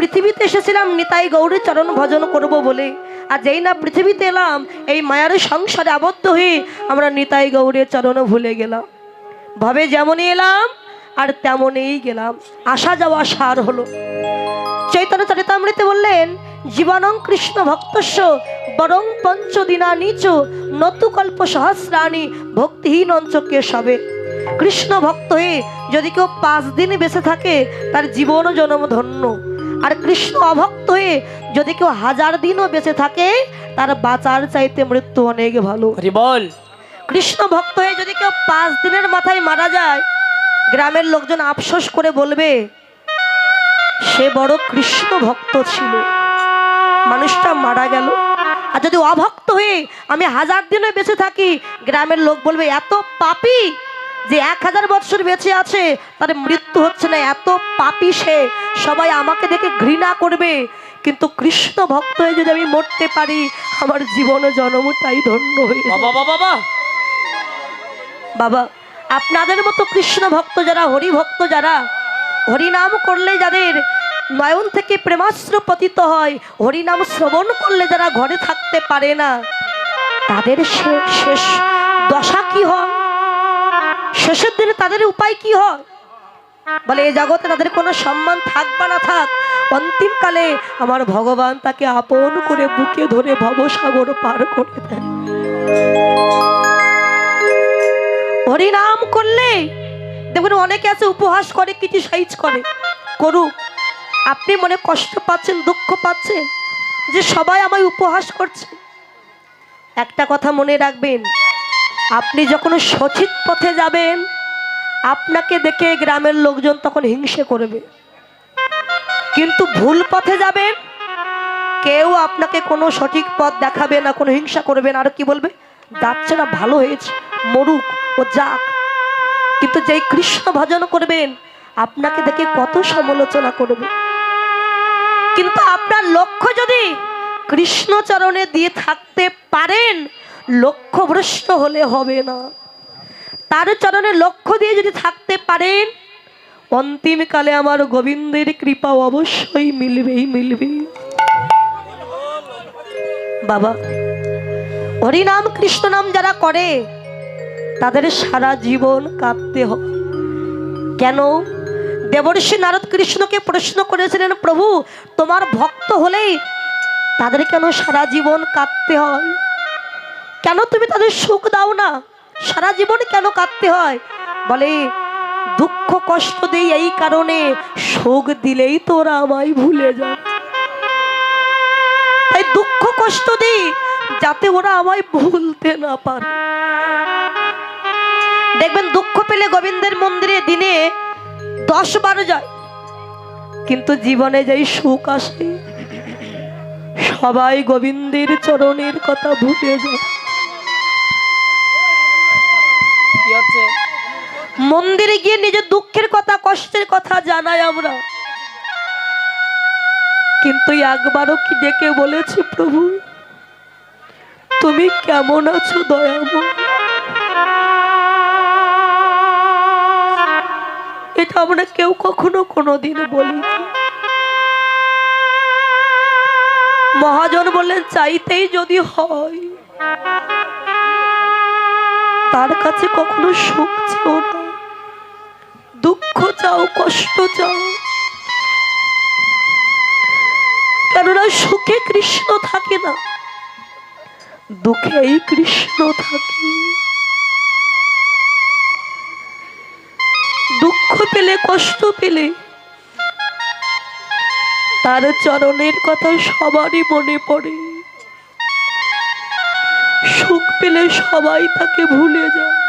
পৃথিবীতে এসেছিলাম, নিতাই গৌরী চরণ ভজন করব বলে। আর যেই না পৃথিবীতে এলাম, এই মায়ার সংসারে আবদ্ধ হয়ে আমরা নিতাই গৌরের চরণ ভুলে গেলাম। ভাবে যেমনই এলাম, আর তেমনই গেলাম। আসা যাওয়া সার হলো। চৈতন্য চরিতামৃতে বললেন, জীবনং কৃষ্ণ ভক্তস্য, বরং পঞ্চদিনা নিচ নতুকল্প সহস্রাণী ভক্তিহীন অঞ্চকে সবে কৃষ্ণ ভক্ত হয়ে যদি কেউ পাঁচ দিন বেঁচে থাকে, তার জীবন জনম ধন্য। আর কৃষ্ণ অভক্ত হয়ে যদি কেউ হাজার দিনও বেঁচে থাকে তার বাঁচার চাইতে মৃত্যু অনেক ভালো। বল। কৃষ্ণ ভক্ত হয়ে যদি কেউ পাঁচ দিনের মাথায় মারা যায় গ্রামের লোকজন আফসোস করে বলবে সে বড় কৃষ্ণ ভক্ত ছিল। মানুষটা মারা গেল। আর যদি অভক্ত হয়ে আমি হাজার দিনে বেঁচে থাকি গ্রামের লোক বলবে এত পাপি যে এক হাজার বছর বেঁচে আছে তার মৃত্যু হচ্ছে না এত পাপি সে। সবাই আমাকে দেখে ঘৃণা করবে। কিন্তু কৃষ্ণ ভক্ত হয়ে যদি আমি মরতে পারি আমার জীবন জন্মটাই ধন্য হয়ে বাবা বাবা বাবা! আপনাদের মতো কৃষ্ণ ভক্ত যারা হরি ভক্ত যারা হরিনাম করলে যাদের নয়ন থেকে প্রেমাস্ত্র পতিত হয় হরিনাম শ্রবণ করলে যারা ঘরে থাকতে পারে না তাদের শেষ দশা কি হয়? শেষের দিনে তাদের উপায় কি হয়? বলে এই জগতে তাদের কোনো সম্মান থাক বা না, থাক। অন্তিমকালে আমার ভগবান তাকে আপন করে বুকে ধরে ভবসাগর পার করে দেন। হরিনাম করলে, দেখুন, অনেকে আছে, উপহাস করে ক্রিটিসাইজ করে। করুক। আপনি মনে কষ্ট পাচ্ছেন, দুঃখ পাচ্ছেন যে সবাই আমায় উপহাস করছে। একটা কথা মনে রাখবেন আপনি যখন সঠিক পথে যাবেন, আপনাকে দেখে গ্রামের লোকজন তখন হিংসে করবে। কিন্তু ভুল পথে যাবেন, কেউ আপনাকে কোনো সঠিক পথ দেখাবে না, কোনো হিংসা করবে না। আর কি বলবে? যাচ্ছে না, ভালো হয়েছে, মরুক ও যাক। কিন্তু যেই কৃষ্ণ ভজন করবেন, আপনাকে দেখে কত সমালোচনা করবে। কিন্তু আপনার লক্ষ্য যদি কৃষ্ণচরণে দিয়ে থাকতে পারেন লক্ষ্য ভ্রষ্ট হলে হবে না। তার চরণে লক্ষ্য দিয়ে যদি থাকতে পারেন, অন্তিমকালে আমার গোবিন্দের কৃপা অবশ্যই মিলবেই মিলবে বাবা, হরিনাম কৃষ্ণ নাম যারা করে, তাদের সারা জীবন কাঁদতে হয়। কেন? দেবর্ষি নারদ কৃষ্ণকে প্রশ্ন করেছিলেন, প্রভু, তোমার ভক্ত হলেই তাদের কেন সারা জীবন কাঁদতে হয়? কেন তুমি তাদের সুখ দাও না? সারা জীবন কেন কাঁদতে হয়? বলে, দুঃখ কষ্ট দেই এই কারণে সুখ দিলেই তোরা আমায় ভুলে যা তাই দুঃখ কষ্ট দিই যাতে ওরা আমায় ভুলতে না পারে। দেখবেন, দুঃখ পেলে গোবিন্দের মন্দিরে দিনে দশ বারো যায়, কিন্তু জীবনে যাই সুখ আসে, সবাই গোবিন্দের চরণের কথা ভুলে যায়। মন্দিরে গিয়ে নিজের দুঃখের কথা, কষ্টের কথা জানাই আমরা। কিন্তু একবারও কি ডেকে বলেছি প্রভু, তুমি কেমন আছো দয়াময়? এটা আমরা কেউ কখনো কোনোদিন বলি মহাজন বললেন, চাইতেই যদি হয়, তার কাছে কখনো সুখ না। চাও কষ্ট চাও কেননা সুখে কৃষ্ণ থাকে না, দুঃখেই কৃষ্ণ থাকে। দুঃখ পেলে, কষ্ট পেলে, তার চরণের কথা সবারই মনে পড়ে। সুখ পেলে সবাই তাকে ভুলে যায়।